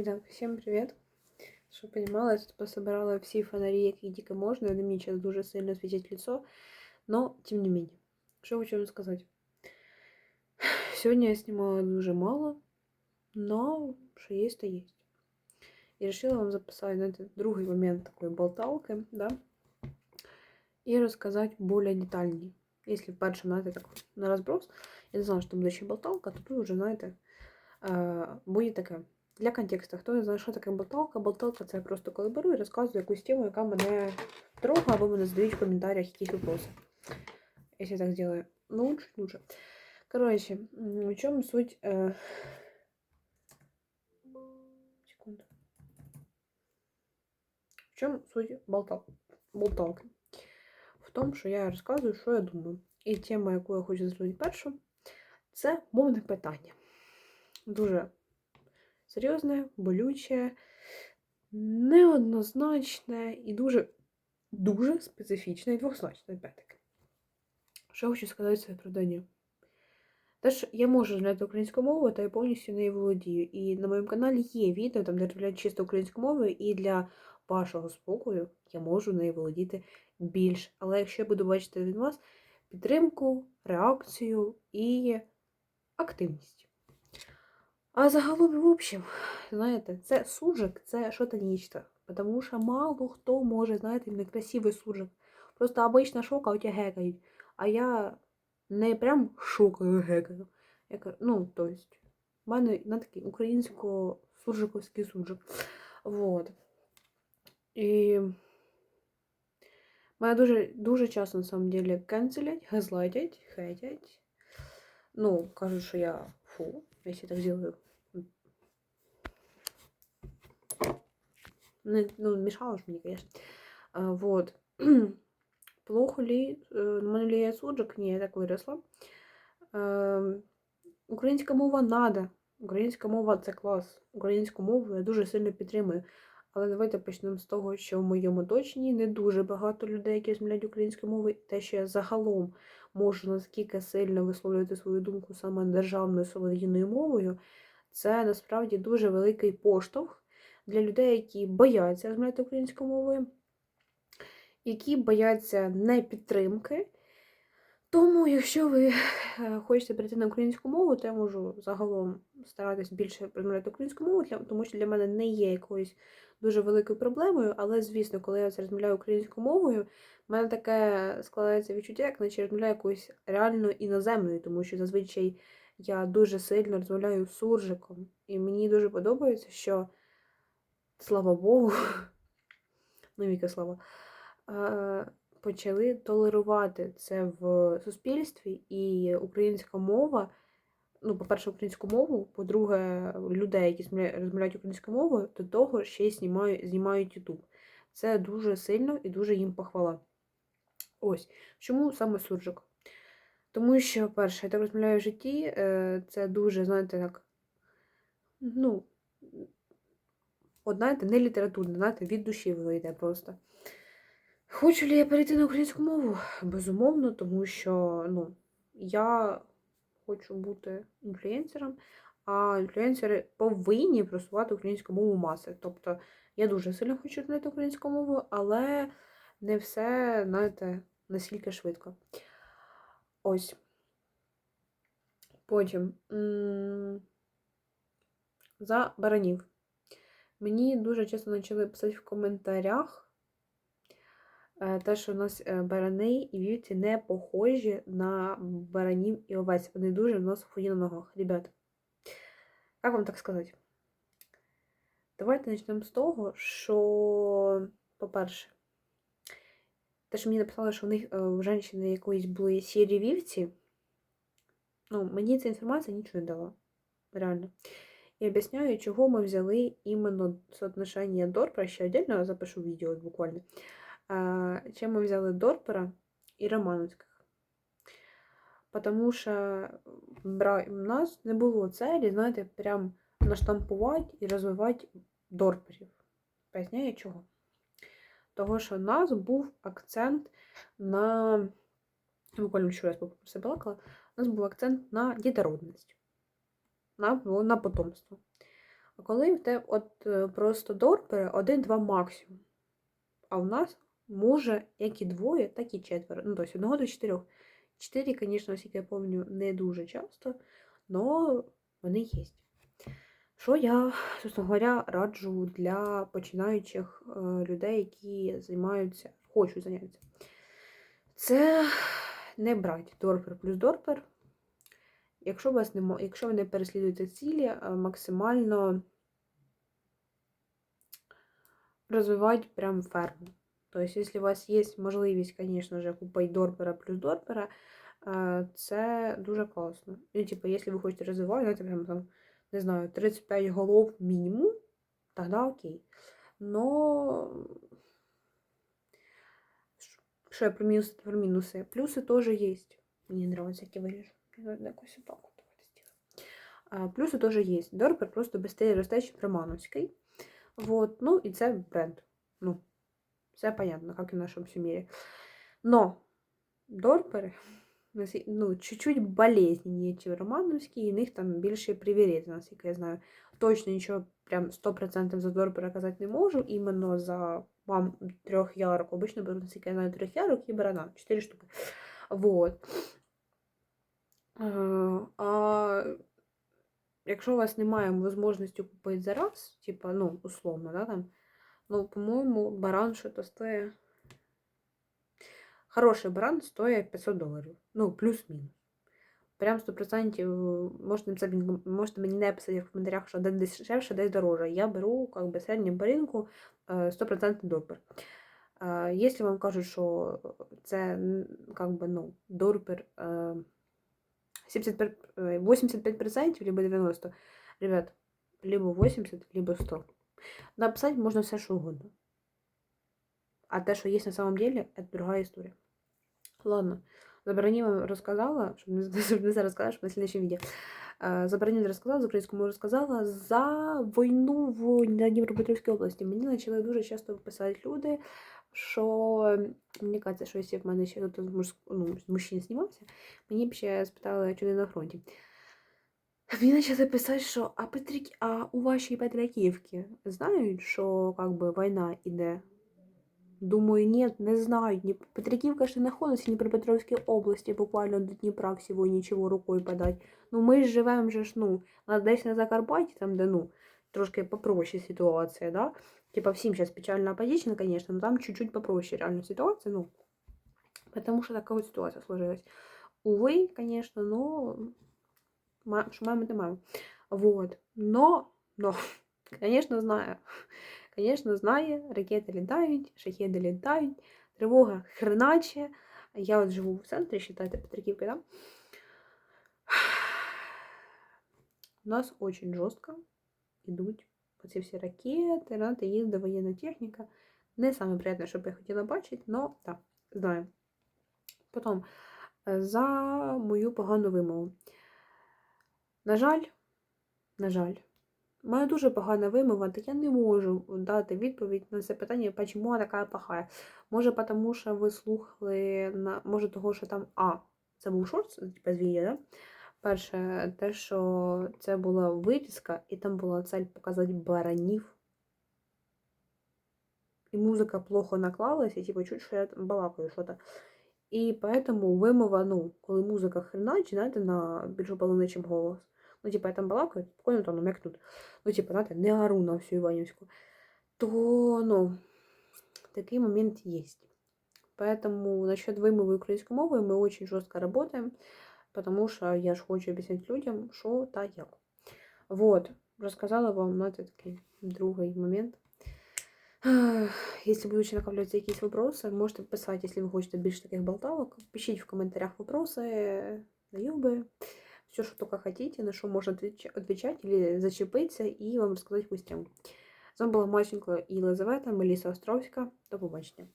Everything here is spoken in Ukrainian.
Итак, всім привіт. Щоб ви понимали, я тут пособирала всі фонарі, які тільки можна. Вони мені зараз дуже сильно світять лицо, но тим не менее. Що хочу вам сказати? Сьогодні я знімала дуже мало, но що є, то є. І вирішила вам записати, знаєте, другий момент такої болталки, да? І розказати більш детальні. Якщо в першому, знаєте, так на розброс, я не знала, що там буде ще болталка, то тут вже, знаєте, е, буде таке. Для контексту, хто не знає, що таке болталка, болталка це я просто коли беру і розказую якусь тему, яка мене трогає, або мене задають в коментарях якісь вопроси. Якщо я так зроблю. Ну, лучше, лучше. Короче, м, в чем суть... Э... Секунду. В чем суть болтал... болталки? В тому, що я розказую, що я думаю. І тема, яку я хочу зробити першу, це мовне питання. Дуже серйозне, болюче, неоднозначне і дуже дуже специфічне і двозначне опять-таки. Що хочу сказати своє оправдання? Те, що я можу знати українську мову, та я повністю нею володію. І на моєму каналі є відео, там де розмовляють чисто українською мовою, і для вашого спокою я можу нею володіти більш. Але якщо я буду бачити від вас підтримку, реакцію і активність. А загалом, в общем, знаєте, це суржик, це що-то нічто. Потому що мало хто може, знаєте, некрасивий суржик. Просто обично шокають і гекають. А я не прям шокаю гекаю. Я кажу, ну, то есть, в мене на такий українсько-суржиковський суржик. Вот. І мене дуже, дуже часто, на самом деле, канцелять, газлайтять, хейтять. Ну, кажуть, що я фу, якщо так зроблю. Ну, мешало ж мені, конечно. Вот. Плохо ли? Э, мене ли я суджик? Ні, я так виросла. Українська мова надо. Українська мова це клас. Українську мову я дуже сильно підтримую. Але давайте почнемо з того, що в моєму оточенні не дуже багато людей, які розмовляють українською мовою. Те, що я загалом можу наскільки сильно висловлювати свою думку саме державною солов'їною мовою, це насправді дуже великий поштовх для людей, які бояться розмовляти українською мовою, які бояться непідтримки. Тому, якщо ви е, хочете перейти на українську мову, то я можу загалом старатись більше розмовляти українською мовою, для- тому що для мене не є якоюсь дуже великою проблемою. Але, звісно, коли я розмовляю українською мовою, в мене таке складається відчуття, як наче розмовляю якоюсь реально іноземною, тому що зазвичай я дуже сильно розмовляю суржиком. І мені дуже подобається, що, слава Богу, ну, Віка, слава, е, почали толерувати це в суспільстві, і українська мова, ну, по-перше, українську мову, по-друге, людей, які розмовляють українською мовою, до того ще й знімають, знімають YouTube. Це дуже сильно і дуже їм похвала. Ось. Чому саме суржик? Тому що, перше, я так розмовляю в житті, е, це дуже, знаєте, так, ну, от, знаєте, не літературне, знаєте, від душі воно йде просто. Хочу ли я перейти на українську мову? Безумовно, тому що ну, я хочу бути інфлюенсером, а інфлюенсери повинні просувати українську мову маси. Тобто я дуже сильно хочу знати українську мову, але не все, знаєте, настільки швидко. Ось. Потім. За баранів. Мені дуже часто почали писати в коментарях е, те, що у нас е, барани і вівці не похожі на баранів і овець. Вони дуже в нас хуї на ногах. Ребят, як вам так сказати? Давайте почнемо з того, що, по-перше, те, що мені написали, що в них е, в жінки якоїсь були сірі вівці, ну, мені ця інформація нічого не дала. Реально. І об'ясняю, чого ми взяли іменно соотношення Дорпера, ще отдельно запишу відео буквально. А, чим ми взяли Дорпера і Романовських. Потому що у нас не було целі, знаєте, прям наштампувати і розвивати Дорперів. Поясняю чого? Того, що у нас був акцент на. Буквально ще раз про. У нас був акцент на дітородність на, на потомство. А коли в тебе от е, просто дорпери один-два максимум. А в нас може як і двоє, так і четверо. Ну, тобто одного до чотирьох. Чотири, звісно, наскільки я пам'ятаю, не дуже часто, але вони є. Що я, собственно говоря, раджу для починаючих е, людей, які займаються, хочуть зайнятися. Це не брати дорпер плюс дорпер. Якщо вас не, якщо ви не переслідуєте цілі, е, максимально розвивати прям ферму. Тобто, якщо у вас є можливість, звісно ж, купити дорпера плюс дорпера, е, це дуже класно. І, типу, якщо ви хочете розвивати, знаєте, прям там, не знаю, 35 голов мінімум, тоді окей. Но що я про мінуси, про мінуси. Плюси теж є. Мені нравится, як я виріжу. Якось отак от а, Плюси теж є. Дорпер просто быстрее ростечий примановський. Вот. Ну, і це бренд. Ну, все понятно, как и в нашем мире. Но Дорпери ну, чуть-чуть болезненнее, чем Романовські, і них там більше привілеї, наскільки я знаю. Точно нічого прям 100% за Дорпера казати не можу, іменно за вам трьох ярок. Обично беру, наскільки я знаю, трьох ярок і барана. Чотири штуки. Вот. А якщо у вас немає можливості купити зараз, типа, ну, условно, да, там, ну, по-моєму, баран що-то стоїть. Хороший баран стоїть 500 доларів. Ну, плюс-мінус. Прям 100% можете, можете мені написати в коментарях, що десь дешевше, десь дороже. Я беру как бы, середню по ринку 100% допер. Якщо вам кажуть, що це как бы, ну, допер 75, 85% либо 90%, ребят, либо 80, либо 100. Написать можно все, что угодно. А те, що є на самом деле, это другая история. Ладно, Забороні вам розказала, щоб не зараз сказала, щоб на слідчому відео. Забороні розказала, з українською мовою розказала за війну в Дніпропетровській області. Мені почали дуже часто писати люди, що мені кажеться, що якщо в мене ще тут ну, мужчин знімався, мені б ще спитали, чи не на фронті. Мені почали писати, що а Петрик, а у вашій Петриківці знають, що как би, війна йде Думаю, нет, не знаю. Петриківка ж не знаходиться в Дніпропетровській області, буквально до Дніпра всього нічого рукою подать. Ну ми ж живемо ж, ну, десь на Закарпатті, там, де ну, трошки попроще ситуація, да? Типа всім зараз печально опозиційно, конечно, но там чуть-чуть попроще реально ситуація, ну, потому что такая вот ситуация сложилась. Увы, конечно, но что маем, это маем. Вот. Но, но, конечно, знаю. Звісно, знає, ракети літають, шахеди літають, тривога хреначе. Я от живу в центрі, считайте, Петриківки, да? У нас очень жорстко Йдуть оці всі ракети, рати, їздить воєнна техніка. Не саме приємне, що б я хотіла бачити, але так, знаю. Потім, за мою погану вимову. На жаль, на жаль, Маю дуже погана вимова, так я не можу дати відповідь на це питання, чому вона така плохая. Може, тому що ви слухали, на... може, того, що там А, це був шорт, типу з відео, да? Перше, те, що це була вирізка, і там була цель показати баранів. І музика плохо наклалась, і типу, чуть, що я балакаю що-то. І поэтому вимова, ну, коли музика хреначе, знаєте, на більшу половину, ніж голос. ну, типа, я там балакаю, спокойно там намекнут, ну, типа, знаєте, не ору на всю Іванівську, то, ну, такий момент есть. Поэтому насчет вымовы украинской мовы мы очень жестко работаем, потому что я же хочу объяснять людям, что та як. Вот, рассказала вам, ну, это такой другой момент. Если будуть накопляться якісь вопросы, можете писати, если ви хочете більше таких болталок. Пишіть в коментарях вопросы, наёбы все, что только хотите, на что можно отвечать или зачепиться и вам рассказать якусь тему. З вами була Масенько і Елизавета, Меліса Островська. До побачення.